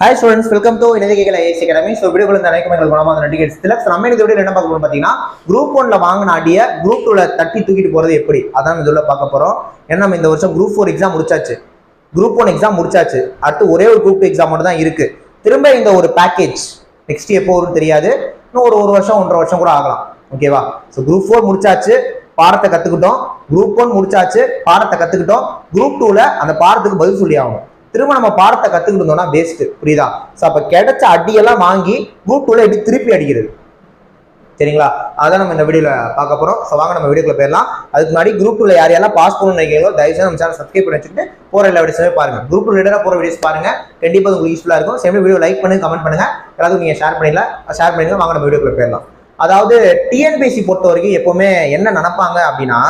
Hi students welcome to இணையகைகள் IS academy so வீடியோக்குள்ள இந்த அனைக்கும் குணமாக நடிகர் திலக்ஸ் நம்ம இந்த வீடியோ என்ன பார்க்க போறோம் பார்த்தீங்கன்னா குரூப் ஒன்ல வாங்கின அடியை குரூப் டூல தட்டி தூக்கிட்டு போறது எப்படி? அதான் இதுல பார்க்க போறோம். ஏன்னா நம்ம இந்த வருஷம் குரூப் ஃபோர் எக்ஸாம் முடிச்சாச்சு. குரூப் ஒன் எக்ஸாம் முடிச்சாச்சு. அடுத்து ஒரே ஒரு குரூப் டூ எக்ஸாம் மட்டும் தான் இருக்கு. திரும்ப இந்த ஒரு பேக்கேஜ் நெக்ஸ்ட் எப்போ வரும்னு தெரியாது. இன்னும் ஒரு ஒரு வருஷம் ஒன்றரை வருஷம் கூட ஆகலாம். ஓகேவா ஸோ குரூப் ஃபோர் முடிச்சாச்சு. பாடத்தை கத்துக்கிட்டோம். குரூப் ஒன் முடிச்சாச்சு. பாடத்தை கத்துக்கிட்டோம். குரூப் டூல அந்த பாடத்துக்கு பதில் சொல்லி ஆகணும். திரும்ப நம்ம பாடத்தை கத்துக்கிட்டோம்னா இருந்தோம்னா வேஸ்ட் புரியுதா? ஸோ அப்ப கிடைச்ச அடியெல்லாம் வாங்கி குரூப் டூல எப்படி திருப்பி அடிக்கிறது? சரிங்களா? அதான் நம்ம இந்த வீடியோல பார்க்க போறோம். ஸோ வாங்க நம்ம வீடியோக்குள்ள போயிடலாம். அதுக்கு முன்னாடி குரூப் டூல யார் யாரெல்லாம் பாஸ் பண்ணணும்னு நினைக்கிறீங்களோ தயவுசெய்து நம்ம சேனல் சப்ஸ்கிரைப் பண்ணி வச்சுட்டு போற எல்லா வீடியோஸுமே பாருங்க. குரூப் ரிலேட்டடா போற வீடியோஸ் பாருங்க. கண்டிப்பா உங்களுக்கு யூஸ்ஃபுல்லா இருக்கும். சேம் வீடியோ லைக் பண்ணுங்க கமெண்ட் பண்ணுங்க. எல்லாத்துக்கும் நீங்க ஷேர் பண்ணிடலாம். ஷேர் பண்ணிடுங்க வாங்க நம்ம வீடியோக்குள்ள போயிடலாம். அதாவது டிஎன்பிஎஸ்சி பொறுத்த வரைக்கும் எப்பவுமே என்ன நினைப்பாங்க அப்படின்னா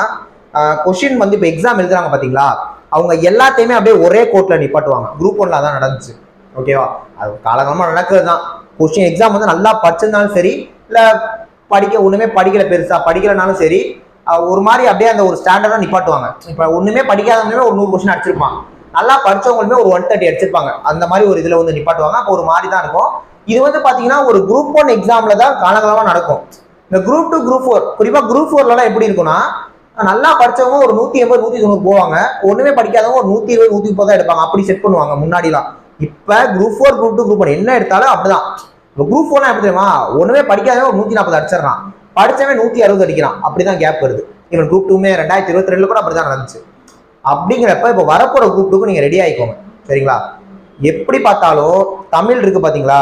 கொஷின் வந்து இப்போ எக்ஸாம் எழுதுறாங்க பாத்தீங்களா? அவங்க எல்லாத்தையுமே அப்படியே ஒரே கோர்ட்டில் நிப்பாட்டுவாங்க. குரூப் ஒன்ல தான் நடந்துச்சு. ஓகேவா அது காலகாலமாக நடக்கிறது தான் கொஸ்டின் எக்ஸாம் வந்து நல்லா படிச்சிருந்தாலும் சரி இல்லை படிக்க ஒன்றுமே படிக்கல பெருசாக படிக்கலனாலும் சரி ஒரு மாதிரி அப்படியே அந்த ஒரு ஸ்டாண்டர்டாக நிப்பாட்டுவாங்க. இப்போ ஒன்றுமே படிக்காதவங்களுமே ஒரு நூறு கொஸ்டின் அடிச்சிருப்பான் நல்லா படிச்சவங்களுமே ஒரு ஒன் தேர்ட்டி அடிச்சிருப்பாங்க. அந்த மாதிரி ஒரு இதில் வந்து நிப்பாட்டுவாங்க. அப்போ ஒரு மாதிரி தான் இருக்கும். இது வந்து பார்த்தீங்கன்னா ஒரு குரூப் ஒன் எக்ஸாமில் தான் காலகாலமாக நடக்கும். இந்த குரூப் டூ குரூப் ஃபோர் குறிப்பாக குரூப் ஃபோர்லலாம் எப்படி இருக்கும்னா நல்லா படிச்சவங்க ஒரு நூத்தி எண்பது நூத்தி தொண்ணூறு போவாங்க. ஒண்ணுமே படிக்காதவங்க ஒரு நூத்தி இருபது நூத்தி முப்பது தான் எடுப்பாங்க. அப்படி செட் பண்ணுவாங்க முன்னாடிலாம். இப்ப group four group two group one என்ன எடுத்தாலும் அப்படிதான். இப்போ குரூப் ஃபோர்லாம் எப்படி தெரியுமா? ஒண்ணுமே படிக்காதவன் ஒரு நூத்தி நாற்பது அடிச்சிடறான். படிச்சவன் நூத்தி அறுபது அடிக்கிறான். அப்படிதான் கேப் வருது. இவன் குரூப் டூமே ரெண்டாயிரத்தி இருபத்தி ரெண்டுல கூட அப்படிதான் நடந்துச்சு. அப்படிங்கிறப்ப இப்போ வரப்போற குரூப் டூக்கு நீங்க ரெடி ஆயிக்கோங்க. சரிங்களா? எப்படி பார்த்தாலும் தமிழ் இருக்கு பாத்தீங்களா?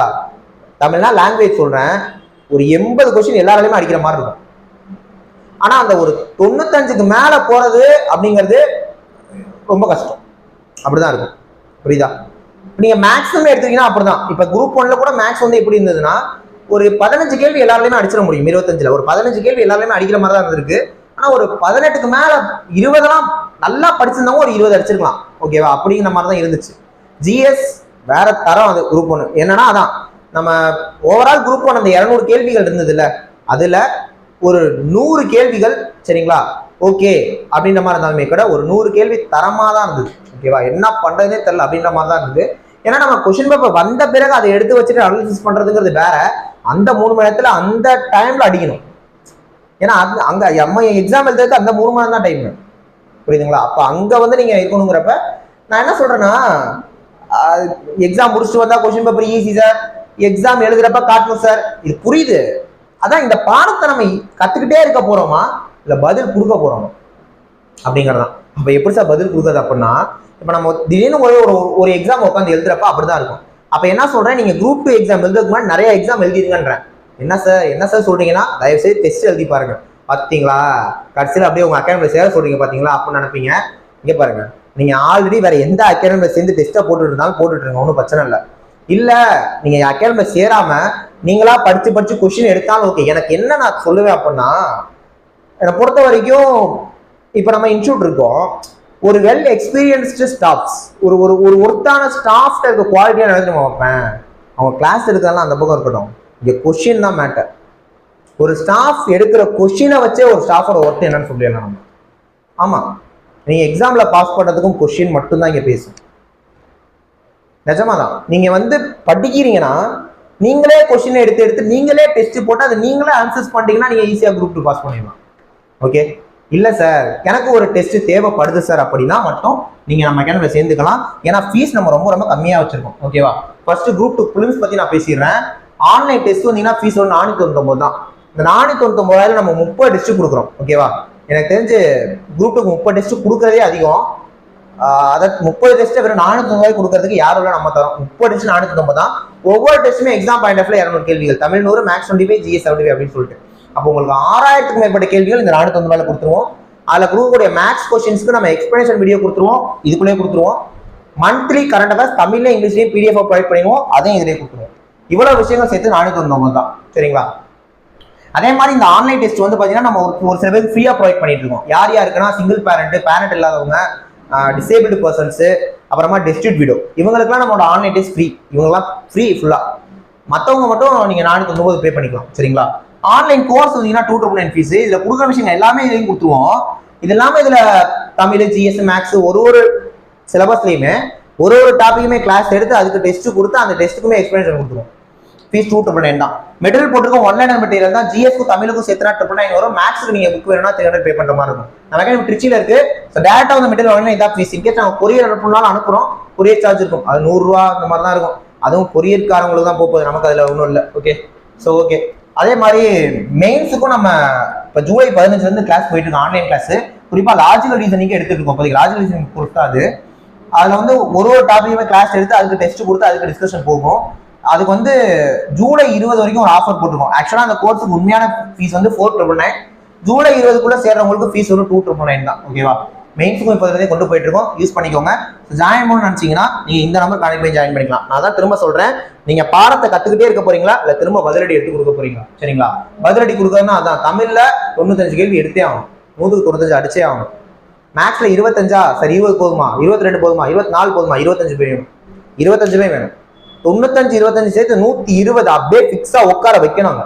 தமிழ்னா லாங்குவேஜ் சொல்றேன். ஒரு எண்பது கொஸ்டின் எல்லாராலையுமே அடிக்கிற மாதிரி இருக்கும். ஆனா அந்த ஒரு தொண்ணூத்தஞ்சுக்கு மேல போறது அப்படிங்கிறது ரொம்ப கஷ்டம். அப்படிதான் இருக்கும். புரியுதா? நீங்க மேக்ஸிமம் எடுத்தீங்கன்னா அப்படிதான். இப்ப குரூப் ஒன்ல கூட மேக்ஸ் வந்து எப்படி இருந்ததுன்னா ஒரு பதினஞ்சு கேள்வி எல்லாராலையுமே அடிச்சிட முடியும் இருபத்தஞ்சுல. ஒரு பதினஞ்சு கேள்வி எல்லாருமே அடிக்கிற மாதிரி தான் இருந்திருக்கு. ஆனா ஒரு பதினெட்டுக்கு மேல இருபதெல்லாம் நல்லா படிச்சிருந்தவங்க ஒரு இருபது அடிச்சிருக்கலாம். ஓகேவா அப்படிங்கிற மாதிரி தான் இருந்துச்சு. ஜிஎஸ் வேற தரம் அது குரூப் ஒன்று என்னன்னா அதான். நம்ம ஓவரால் குரூப் ஒன் அந்த இரநூறு கேள்விகள் இருந்தது அதுல ஒரு நூறு கேள்விகள் சரிங்களா? ஓகே அப்படின்ற மாதிரி இருந்தாலுமே கூட ஒரு நூறு கேள்வி தரமாக தான் இருந்தது ஓகேவா என்ன பண்ணுறதே தெரில அப்படின்ற மாதிரி தான் இருந்தது. ஏன்னா நம்ம கொஷின் பேப்பர் வந்த பிறகு அதை எடுத்து வச்சுட்டு அனாலிசிஸ் பண்ணுறதுங்கிறது வேற. அந்த மூணு மணி நேரத்தில் அந்த டைமில் அடிக்கணும். ஏன்னா அது அங்க எம்ம எக்ஸாம் எழுதுறதுக்கு அந்த மூணு மணி நேரம் தான் டைம் புரியுதுங்களா? அப்போ அங்கே வந்து நீங்கள் இருக்கணுங்கிறப்ப நான் என்ன சொல்கிறேன்னா எக்ஸாம் முடிச்சுட்டு வந்தால் question paper easy sir exam எழுதுகிறப்ப காட்டணும் சார் இது புரியுது. அதான் இந்த பாடத்தை நம்ம கத்துக்கிட்டே இருக்க போறோமா? இல்ல பதில் கொடுக்க போறோமா? அப்படிங்கறதான் அப்ப எப்படி சார் பதில் கொடுக்குறது அப்படின்னா இப்ப நம்ம திடீர்னு ஒரு ஒரு ஒரு எக்ஸாம் உட்காந்து எழுதுறப்ப அப்படிதான் இருக்கும். அப்ப என்ன சொல்றேன்? நீங்க குரூப் டூ எக்ஸாம் எழுதுறதுக்கு முன்னாடி நிறைய எக்ஸாம் எழுதிருங்கன்றேன். என்ன சார் என்ன சார் சொல்றீங்கன்னா தயவு செய்து டெஸ்ட் எழுதி பாருங்க. பாத்தீங்களா? கடைசியில் அப்படியே உங்க அகாடமில சேர சொல்றீங்க பாத்தீங்களா? அப்படின்னு நினைப்பீங்க. இங்க பாருங்க. நீங்க ஆல்ரெடி வேற எந்த அகாடமில சேர்ந்து டெஸ்ட்டை போட்டுட்டு இருந்தாலும் போட்டுட்டு இருங்க. ஒன்றும் பிரச்சனை இல்லை. இல்ல நீங்க அகாடமில சேராம நீங்களா படிச்சு படிச்சு கொஸ்டின் எடுத்தாலும் ஓகே எனக்கு என்ன நான் சொல்லுவேன் அப்படின்னா என்னை பொறுத்த வரைக்கும் இப்போ நம்ம இன்ஸ்டியூட் இருக்கோம். ஒரு வெல் எக்ஸ்பீரியன்ஸ்டு ஸ்டாஃப்ஸ் ஒரு ஒரு ஒரு ஒருத்தான ஸ்டாஃப்ட இருக்க குவாலிட்டியாக நடந்து நம்ம வைப்பேன். அவங்க கிளாஸ் எடுக்கிறதெல்லாம் அந்த பக்கம் இருக்கட்டும். இங்கே கொஷின் தான் மேட்டர் ஒரு ஸ்டாஃப் எடுக்கிற கொஷினை வச்சே ஒரு ஸ்டாஃபோட ஒர்க் என்னன்னு சொல்லிடலாம் நம்ம. ஆமாம் நீங்கள் எக்ஸாமில் பாஸ் பண்ணுறதுக்கும் கொஷின் மட்டும்தான் இங்கே பேசும். நிஜமாதான். நீங்கள் வந்து படிக்கிறீங்கன்னா நீங்களே கொஸ்டின் எடுத்து எடுத்து நீங்களே டெஸ்ட் போட்டு அதை நீங்களே ஆன்சர்ஸ் பண்ணிட்டீங்கன்னா நீங்கள் ஈஸியாக குரூப் டூ பாஸ் பண்ணிடலாம். ஓகே இல்லை சார் எனக்கு ஒரு டெஸ்ட் தேவைப்படுது சார் அப்படின்னா மட்டும் நீங்கள் நம்ம அகாடமியில் சேர்ந்துக்கலாம். ஏன்னா ஃபீஸ் நம்ம ரொம்ப ரொம்ப கம்மியாக வச்சிருக்கோம். ஓகேவா ஃபர்ஸ்ட் குரூப் டூ ஃபிலிம்ஸ் பற்றி நான் பேசிடுறேன். ஆன்லைன் டெஸ்ட் வந்தீங்கன்னா ஃபீஸ் வந்து நானூற்றி தொண்ணூத்தொம்பது தான். இந்த நானூற்றி தொண்ணூத்தொம்பதாயிரம் நம்ம முப்பது டெஸ்ட் கொடுக்குறோம். ஓகேவா எனக்கு தெரிஞ்சு குரூப் டூக்கு முப்பது டெஸ்ட் கொடுக்குறதே அதிகம். ஆஹ் அதை முப்பது டெஸ்ட்டை வெறும் நானூத்தி தொண்ணூறு கொடுக்கறதுக்கு யாரும் இல்லை நம்ம தரோம்? முப்பது டெஸ்ட் நானூத்தி தொம்பது தான். ஒவ்வொரு டெஸ்ட்டுமே எக்ஸாம் பாயிண்ட் ஆஃப்ல இரநூறு கேள்விகள். தமிழ் நூறு marks twenty five GS seventy அப்படின்னு சொல்லிட்டு. அப்போ உங்களுக்கு ஆறாயிரத்துக்கு மேற்பட்ட கேள்விகள் இந்த நானூத்தி மேலே கொடுத்துருவோம். அதில் கொடுக்கக்கூடிய மேக்ஸ் கொஸ்டின்ஸ்க்கு நம்ம எக்ஸ்பிளேஷன் வீடியோ கொடுத்துருவோம். இதுக்குள்ளேயே கொடுத்துருவோம். மந்த்லி கரண்ட் அஃபேர்ஸ் தமிழ்ல இங்கிலீஷ்லேயும் பிடிஎஃப் ப்ரொவைட் பண்ணிடுவோம். அதையும் இதுலேயே கொடுத்துருவோம். இவ்வளோ விஷயங்கள் சேர்த்து நானூத்தி தொண்ணூறு தான். சரிங்களா? அதே மாதிரி இந்த ஆன்லைன் டெஸ்ட் வந்து பார்த்தீங்கன்னா நம்ம ஒரு சில பேர் ஃப்ரீயாக ப்ரொவைட் பண்ணிட்டு இருக்கோம். யார் யாருக்குன்னா சிங்கிள் பேரண்ட் பேரண்ட் இல்லாதவங்க டிசேபிள்டு பர்சன்ஸு அப்புறமா டெஸ்டியூட் வீடோ இவங்களுக்குலாம் நம்மளோட ஆன்லைன் டெஸ்ட் ஃப்ரீ இவங்கெல்லாம் ஃப்ரீ ஃபுல்லாக மற்றவங்க மட்டும் நீங்கள் நானூற்றி தொண்ணூறு பே பண்ணிக்கலாம். சரிங்களா? ஆன்லைன் கோர்ஸ் வந்தீங்கன்னா டூ ட்ரிபிள் நைன் ஃபீஸ் இதில் கொடுக்குற விஷயங்கள் எல்லாமே இதுலேயும் கொடுத்துருவோம். இது இல்லாமல் இதில் தமிழ் ஜிஎஸ் மேக்ஸ் ஒரு ஒரு சிலபஸ்லையுமே ஒரு ஒரு டாப்பிக்குமே கிளாஸ் எடுத்து அதுக்கு டெஸ்ட் கொடுத்து அந்த டெஸ்ட்டுக்குமே எக்ஸ்பிளேஷன் கொடுத்துருவோம். ஃபீஸ் டூ ட்ரிபிள் நைன் தான். மெட்டீரியல் போட்டிருக்கோம் ஒன் லைனர் மெட்டீரியல் தான். ஜிஎஸ்க்கு தமிழுக்கும் சேர்த்துனா ட்ரிபிள் நைன் வரும். மேக்ஸுக்கு நீங்க புக் வேணும்னா த்ரீ ஹண்ட்ரட் பே பண்ற மாதிரி இருக்கும். நமக்கு திருச்சியில இருக்கு. ஸோ டேரக்டா வந்து மெட்டீரியல் வாங்கினா இதான் ஃபீஸ் இன்கேஸ் நாங்கள் கொரியர் அனுப்புனாலும் அனுப்புறோம். கொரியர் சார்ஜ் இருக்கும். அது நூறுரூவா அந்த மாதிரி தான் இருக்கும். அதுவும் கொரியர்காரங்களுக்கு தான் போகுது. நமக்கு அதில் ஒன்றும் இல்லை. ஓகே ஸோ ஓகே அதே மாதிரி மெயின்ஸுக்கும் நம்ம இப்போ ஜூலை பதினஞ்சுலேருந்து கிளாஸ் போயிட்டு இருக்கோம். ஆன்லைன் கிளாஸ் குறிப்பாக லாஜிக்கல் ரீசனிங்கே எடுத்துருக்கோம் இருக்கோம். இப்போதைக்கு லாஜிக்கல் ரீசனிங் கொடுத்தா அது. அதில் வந்து ஒரு ஒரு டாபிக்குமே கிளாஸ் எடுத்து அதுக்கு டெஸ்ட் கொடுத்து அதுக்கு டிஸ்கஷன் போகும். அதுக்கு வந்து ஜூலை இருபது வரைக்கும் ஒரு ஆஃபர் போட்டிருக்கோம். ஆக்சுவலாக அந்த கோர்ஸுக்கு உண்மையான ஃபீஸ் வந்து ஃபோர் ட்ரிபிள் நைன் ஜூலை இருபதுக்குள்ள சேர்றவங்களுக்கு ஃபீஸ் வந்து டூ ட்ரிபிள் நைன் தான். ஓகேவா மெயின்ஸுக்கும் இப்போ கொண்டு போயிட்டு இருக்கோம் யூஸ் பண்ணிக்கோங்க ஜாயின் பண்ணணும்னு நினச்சிங்கன்னா நீங்கள் இந்த நம்பர் கனெக்ட் பண்ணி ஜாயின் பண்ணிக்கலாம். நான் தான் திரும்ப சொல்கிறேன் நீங்கள் பாடத்தை கற்றுக்கிட்டே இருக்க போறீங்களா? இல்லை திரும்ப பதிலடி எடுத்து கொடுக்க போறீங்களா? சரிங்களா? பதிலடி கொடுக்குறதுனா அதான். தமிழில் தொண்ணூத்தஞ்சு கேள்வி எடுத்தே ஆகும் நூற்றுக்கு தொண்ணூத்தஞ்சு அடிச்சே ஆகும் மேக்ஸில் இருபத்தஞ்சா? சரி இருபது போதுமா? இருபத்தி ரெண்டு போதுமா? இருபத்தி நாலு போதுமா? இருபத்தஞ்சு வேணும் இருபத்தஞ்சுமே வேணும். தொண்ணூத்தஞ்சு இருபத்தஞ்சு சேர்த்து நூத்தி இருபது அப்படியே ஃபிக்ஸா உட்கார வைக்கணுங்க.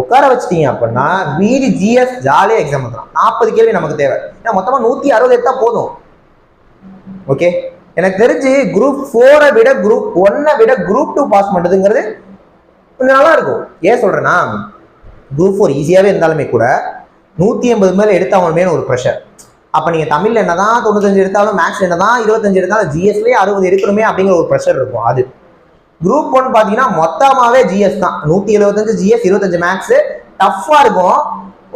உட்கார வச்சிட்டீங்க அப்படின்னா மீதி ஜிஎஸ் ஜாலியா எக்ஸாம் வந்துடும் நாற்பது கேள்வி நமக்கு தேவை. ஏன்னா மொத்தமா நூத்தி அறுபது எடுத்தா போதும். ஓகே எனக்கு தெரிஞ்சு குரூப் ஃபோரை விட குரூப் ஒன்னை விட குரூப் டூ பாஸ் பண்ணுறதுங்கிறது கொஞ்சம் நல்லா இருக்கும். ஏன் சொல்றேன்னா குரூப் ஃபோர் ஈஸியாகவே இருந்தாலுமே கூட நூற்றி எண்பது மேலே எடுத்தவங்களுமே ஒரு ப்ரெஷர் அப்போ நீங்கள் தமிழில் என்ன தான் தொண்ணூத்தஞ்சு எடுத்தாலும் மேக்ஸ் என்ன தான் இருபத்தஞ்சு எடுத்தாலும் ஜிஎஸ்லேயே அறுபது எடுக்கணுமே அப்படிங்கிற ஒரு ப்ரெஷர் இருக்கும். அது. குரூப் ஒன் பார்த்தீங்கன்னா மொத்தமாகவே ஜிஎஸ் தான். நூற்றி எழுபத்தஞ்சு ஜிஎஸ் இருபத்தஞ்சு மேக்ஸ் டஃப்பாக இருக்கும்.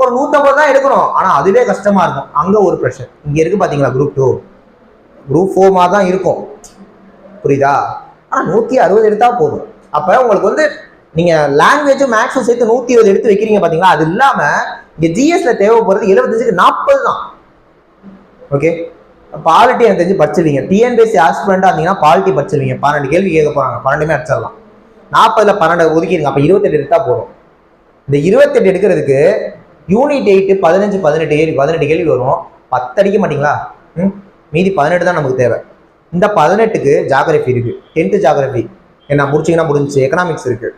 ஒரு நூற்றம்பது தான் எடுக்கணும். ஆனால் அதுவே கஷ்டமாக இருக்கும். அங்கே ஒரு ப்ரெஷர் இங்கே இருக்குது பார்த்தீங்களா குரூப் டூ குரூப் ஃபோர் மாதிரி தான் இருக்கும். புரியுதா? ஆனால் நூற்றி அறுபது எடுத்தால் போதும். அப்போ உங்களுக்கு வந்து நீங்கள் லாங்குவேஜும் மேக்ஸும் சேர்த்து நூற்றி இருபது எடுத்து வைக்கிறீங்க பார்த்தீங்களா அது இல்லாமல் இங்கே ஜிஎஸ்ல தேவைப்படுறது எழுபத்தஞ்சுக்கு நாற்பது தான். ஓகே பாலிட்டி எனக்கு தெரிஞ்சு படிச்சிருவீங்க டிஎன்பிஎஸ்சி ஆஸ்பிரண்டாக இருந்தீங்கன்னா பாலிட்டி படிச்சிருவீங்க பன்னெண்டு கேள்வி கேட்க போகிறாங்க பன்னெண்டுமே அடிச்சிடலாம். நாற்பதில் பன்னெண்டு ஒதுக்கிடுங்க. அப்போ இருபத்தெட்டு எடுத்தால் போதும். இந்த இருபத்தெட்டு எடுக்கிறதுக்கு யூனிட் எயிட்டு பதினஞ்சு பதினெட்டு கேள்வி பதினெட்டு கேள்வி வரும். பத்து அடிக்க மாட்டீங்களா? ம்? மீதி பதினெட்டு தான் நமக்கு தேவை. இந்த பதினெட்டுக்கு ஜாகிரபி இருக்குது டென்த்து ஜாகிரபி என்ன முடிச்சிங்கன்னா முடிஞ்சு எக்கனாமிக்ஸ் இருக்குது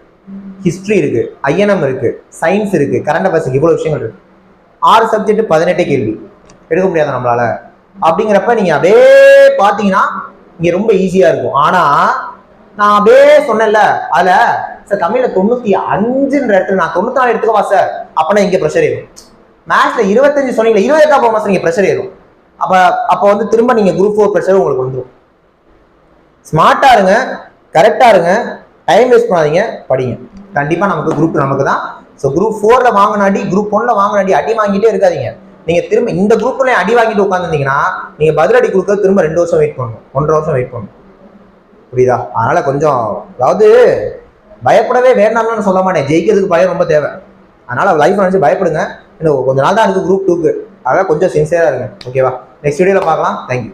ஹிஸ்ட்ரி இருக்குது ஐஎன்எம் இருக்குது சயின்ஸ் இருக்குது கரண்ட் அஃபேர்ஸ் இவ்வளோ விஷயங்கள் இருக்குது ஆறு சப்ஜெக்ட் பதினெட்டே கேள்வி. எடுக்க முடியாது நம்மளால்? அப்படிங்கிறப்ப நீங்க அப்படியே பார்த்தீங்கன்னா இங்க ரொம்ப ஈஸியா இருக்கும். ஆனா நான் அப்படியே சொன்னேன்ல அதுல சார் தமிழ்ல தொண்ணூத்தி அஞ்சுன்ற இடத்துல நான் தொண்ணூத்தி நாலு எடுத்துக்கவா சார் அப்பனா இங்க ப்ரெஷர் ஏறும். மேத்ஸ்ல இருபத்தஞ்சு சொன்னீங்களா இருபது எடுத்தா போக சார் இங்க ப்ரெஷர் ஏறும். அப்ப அப்ப வந்து திரும்ப நீங்க குரூப் ஃபோர் ப்ரெஷர் உங்களுக்கு வந்துடும் ஸ்மார்ட்டா இருங்க கரெக்டா இருங்க டைம் வேஸ்ட் பண்ணாதீங்க படிங்க. கண்டிப்பா நமக்கு குரூப் நமக்கு தான் ஸோ குரூப் ஃபோர்ல வாங்கினாடி குரூப் ஒன்ல வாங்கினாடி அடி வாங்கிட்டே இருக்காதீங்க. நீங்க திரும்ப இந்த குரூப்ல அடி வாங்கிட்டு உட்காந்துருந்தீங்கன்னா நீங்க பதிலடி கொடுக்க திரும்ப ரெண்டு வருஷம் வெயிட் பண்ணணும். ஒன்றரை வருஷம் வெயிட் பண்ணணும். புரியுதா? அதனால கொஞ்சம் அதாவது பயப்படவே வேணாம்னு சொல்ல மாட்டேன். ஜெயிக்கிறதுக்கு பயம் ரொம்ப தேவை. அதனால லைஃப் நினைச்சு பயப்படுங்க. இன்னும் கொஞ்ச நாள் தான் இருக்கு குரூப் டூக்கு அதனால் கொஞ்சம் சின்சியராக இருங்க. ஓகேவா நெக்ஸ்ட் வீடியோவில் பார்க்கலாம். தேங்க்யூ